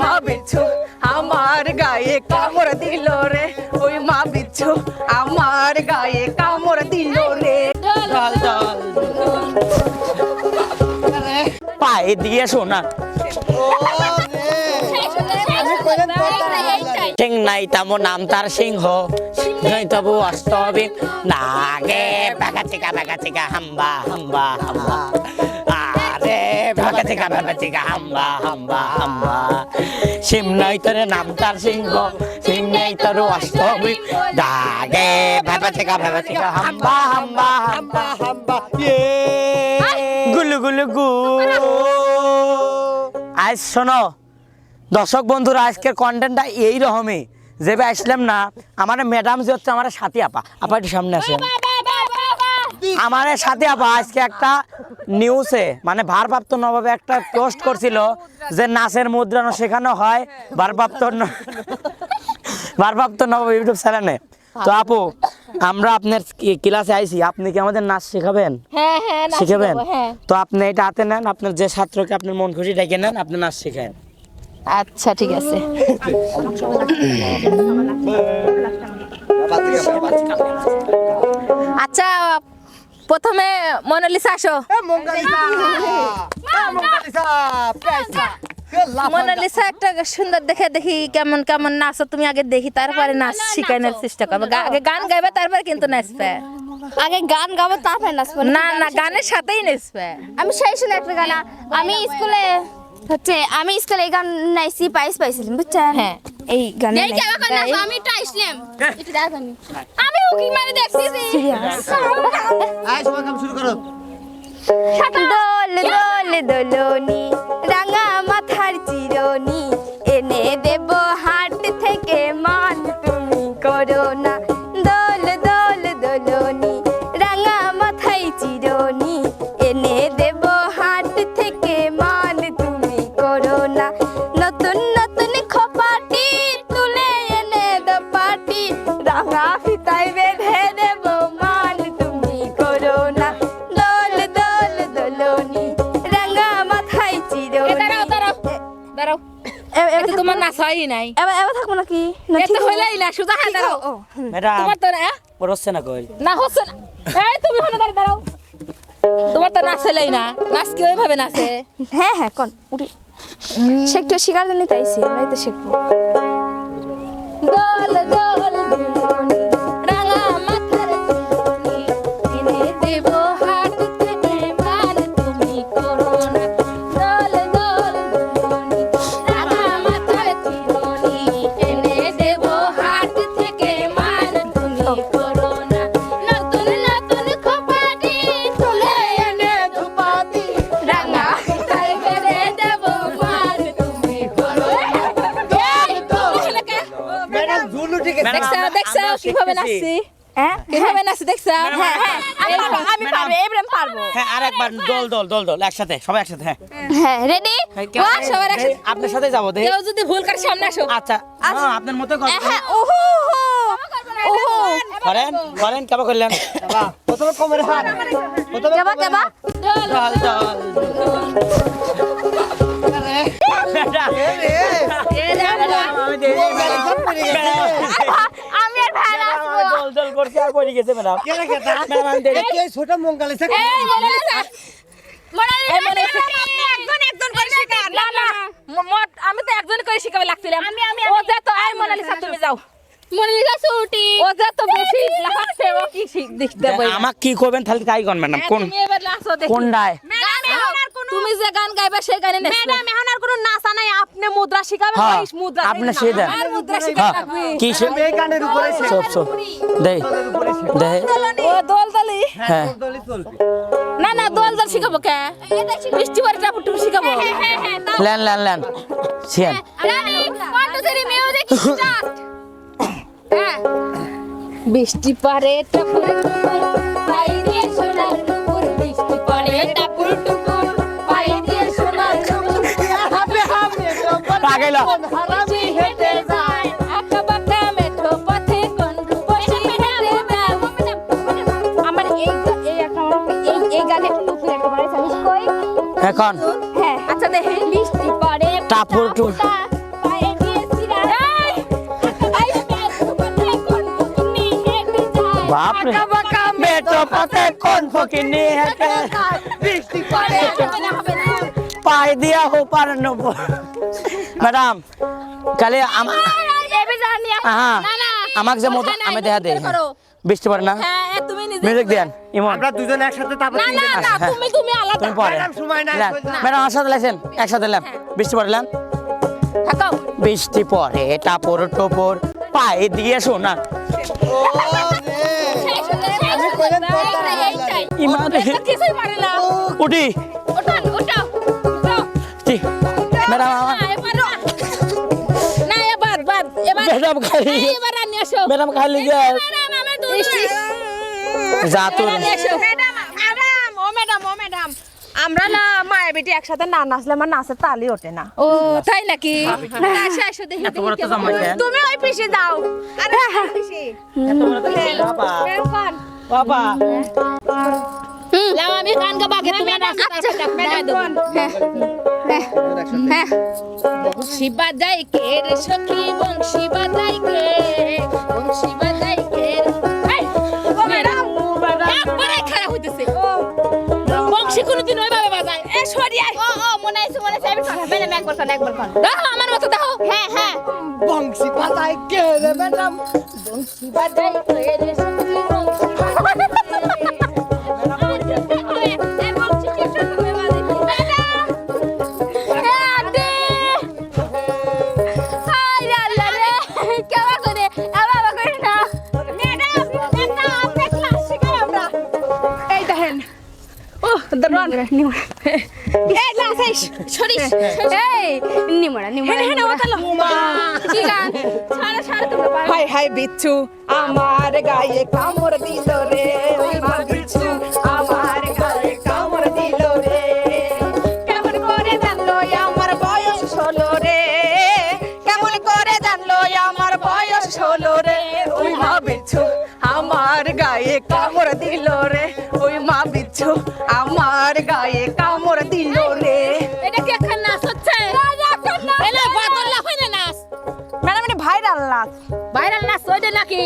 মা বিচ্ছু আমার গায়ে কামড় দিল রে। ওই মা বিচ্ছু আমার গায়ে কামড় দিল রে। দল দল পায়ে দিয়ে শোনা সিং নাই তামো নাম তার সিংহ। নাই তবু অষ্টবি নাগে বাগা চিকা বাগা চিকা হাম্বা হাম্বা হাম্বা। চিকা তোরে নাম তার সিংহ অষ্টবি দাগে বাবা বাবা হাম্বা হাম্বা হাম্বা। হাম্বা গুলু গুলু, গু। আজ শোনো, দর্শক বন্ধুরা, আজকের কন্টেন্টটা এই রকমই। যেবে আসলাম না, আমার ম্যাডাম যে হচ্ছে, আমার সাথী আপা। আপা একটু সামনে আসেন। আমার সাথে আপা আজকে একটা নিউজে মানে ভারপ্রাপ্ত নবাবে একটা পোস্ট করছিল যে নাচের মুদ্রানো শেখানো হয় ভারপ্রাপ্ত ভারপ্রাপ্ত নবাব ইউটিউব চ্যানেলে। তো আপু আমরা আপনার ক্লাসে আইছি আপনি কি আমাদের নাচ শেখাবেন? হ্যাঁ হ্যাঁ শিখাবেন? হ্যাঁ। তো আপনি এটা হাতে নেন আপনার যে ছাত্রকে আপনার মন খুশি ডেকে নেন আপনি নাচ শেখান আচ্ছা ঠিক আছে। আচ্ছা প্রথমে মোনালিসা আসো। মোনালিসা একটা সুন্দর দেখে দেখি কেমন কেমন নাচো। তুমি আগে দেখি তারপরে নাচ শিখানোর চেষ্টা করবে আগে গান গাইবে তারপরে কিন্তু নাচবে। আগে গান গাবো তারপরে নাচবো। না না গানের সাথেই নাচবে। আমি সেই শুনে একটা গান আমি স্কুলে হচ্ছে আমি স্কুলে এই গান নাইছি প্রাইজ পাইছিলাম বুঝছেন? হ্যাঁ। এই গানে এই আমি আমি। উকি মারে করো। দোল দোল দোলনি। তোমার নাই। এবার এবার থাকব নাকি? না হইলাই সুজা হ্যাঁ দাঁড়াও। ম্যাডাম তোমার তো না ওর হচ্ছে না কই না হচ্ছে না। এই তুমি হনে দাঁড়িয়ে দাঁড়াও। তোমার তো নাচ হইলাই না। নাচ কি ওইভাবে নাচে? হ্যাঁ হ্যাঁ কোন উঠি। সে একটু শিকার জন্য তাইছি আমি তো শিখব দোল কীভাবে নাচছি? হ্যাঁ? কীভাবে নাচছি দেখছ? হ্যাঁ, হ্যাঁ, আমি পারব। আমি পারব এবার আমি পারব। হ্যাঁ আরেকবার দল দল দল দল একসাথে সবাই একসাথে হ্যাঁ। হ্যাঁ রেডি বাহ, সবার একসাথে। আপনার সাথে যাব দেখি। কেউ যদি ভুল করে সামনে আসো। আচ্ছা হ্যাঁ আপনার মতো হ্যাঁ ওহো করেন করেন কেমন করলেন কেবা কেবা দল দল আমি দেখি আমি আর ভাই নাচবো দল দল করছে আর পড়ে গেছে ম্যাডাম। ম্যাডাম আমি দেখি ছোট মঙ্গালিসা এই মোনালিসা মনালিসা এই মোনালিসা একজন একজন করে শিখান। না না ম- মোট আমি তো একজন করে শিখাবে লাগছিলাম আমি- আমি- ও যে তো আই মোনালিসা তুমি যাও। মনিকা ছুটি ও যে তো বেশি লাফাচ্ছে ও কি দেখতে বই আমাকে কি করবেন তাহলে তাই কোন ম্যাডাম কোন তুমি এবার নাচো দেখি। কোনটায় গান গাও। তুমি যে গান গাইবে সেই গানে নাচবে ম্যাডাম এখন আর কোনো নাচা নাই আপনি মুদ্রা শিখাবেন হ্যাঁ ওই মুদ্রা আপনি সে দেন। আর মুদ্রা শিখাবে হ্যাঁ কি সে এই গানের উপরে সব সব দে দে ও দোল দলি হ্যাঁ। দলি চলবে। না না দোল দল শিখাবো। কে বৃষ্টি বাড়িটা পুটু শিখাবো। ল্যান ল্যান ল্যান। Xi'an. Rani one two three music start হ্যাঁ। বৃষ্টি পারে টাপুর টুপুর পাই দিয়ে সোনার টুপুর বৃষ্টি পারে টাপুর টুপুর পাই দিয়ে সোনার টুপুর হাবে হাবে পাগলা। হারামি হেঁটে যায়। আঁকা বাঁকা মেঠো পথে কোন রূপসী হেঁটে যায়। আমার এই এই একটা এই এই গানে একটু একটা বাড়ি কই এখন? হ্যাঁ। আচ্ছা দেখি বৃষ্টি পড়ে টাপুর টু- বাপ রে। বেটো পথে কোন ফকিনি হেকে বৃষ্টি পড়ে পাই দিয়া হো পার নব। ম্যাডাম কালে আমা এবে হ্যাঁ না, না, আমাকে যে মতো আমি দেখা দেই বৃষ্টি পড়ে না? হ্যাঁ তুমি মিউজিক দেন ইমন। আমরা দুজন একসাথে তারপর না না না হ্যাঁ। তুমি তুমি আলাদা। তুমি পরে। ম্যাডাম, সময় না। ম্যাডাম আমার সাথে লাইছেন একসাথে লেন বৃষ্টি পড়লাম থাকো। বৃষ্টি পড়ে টাপর টোপর পায়ে দিয়ে শোনা। এটা কিছুই পারে না। উঠি। ওঠান ওঠাও। জি। ম্যাডাম আমার না, এবার বাদ এবার ম্যাডাম খালি। এবার রান্না আসো ম্যাডাম খালি গে ম্যাডাম আমি দুধ যা তোর। ম্যাডাম ম্যাডাম ও ম্যাডাম ও ম্যাডাম আমরা না মায়ের বেটি একসাথে না নাচলে আমার নাচের তালি ওঠে না। ও তাই নাকি? তুমি ওই দাও। আরে বাবা। লাও আমি গান গাবো আগে তুমি তারপর ডাক দেবো হ্যাঁ বংশী বাজাই কে রে সখী বংশী বাজাই কে? বংশী বাজাই কে এই, ও ম্যাডাম একবারে খারাপ হইতেছে। বংশী কোনোদিন ওইভাবে বাজায়। এ সরিয়ে ও ও মনে আছে মনে আছে আমি কথা ম্যাডাম একবার কোন একবার কোন দেখো আমার মতো দেখো। হ্যাঁ হ্যাঁ। বংশী পাতায় কে রে ম্যাডাম? বংশী বাজাই কে রে সখী বংশী হাই হাই বিচ্ছু আমার গায়ে কামড় দিল রে। কামড় দিল রে। ওই মা বিচ্ছু আমার গায়ে কামড় দিল রে। এটা কি এখন নাচ হচ্ছে? এলা বাদল লাফাই না নাচ? ম্যাডাম এটা ভাইরাল নাচ। ভাইরাল নাচ ওইটা নাকি?